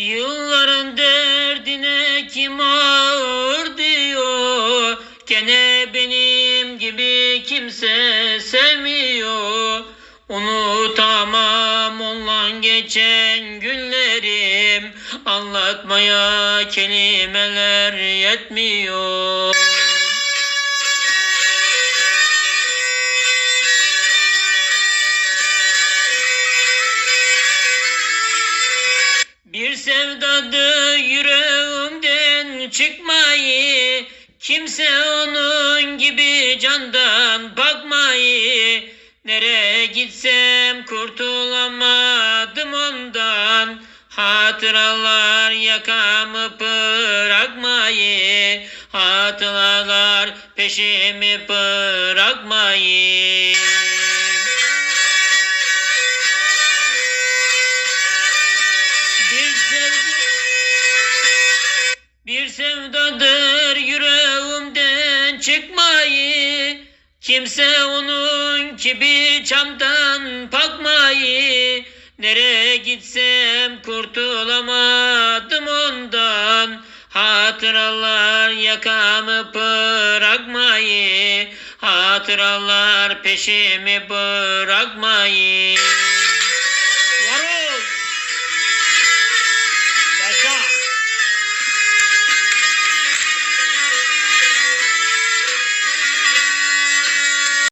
Yılların derdine kim ağır diyor? Gene benim gibi kimse sevmiyor. Unutamam olan geçen günlerim. Anlatmaya kelimeler yetmiyor. Bir sevdadı yüreğimden çıkmayı Kimse onun gibi candan bakmayı. Nereye gitsem kurtulamadım ondan Hatıralar yakamı bırakmayı Hatıralar peşimi bırakmayı sevdadır yüreğimden çıkmayı. Kimse onun gibi çamdan bakmayı. Nereye gitsem kurtulamadım ondan. Hatıralar yakamı bırakmayı. Hatıralar peşimi bırakmayı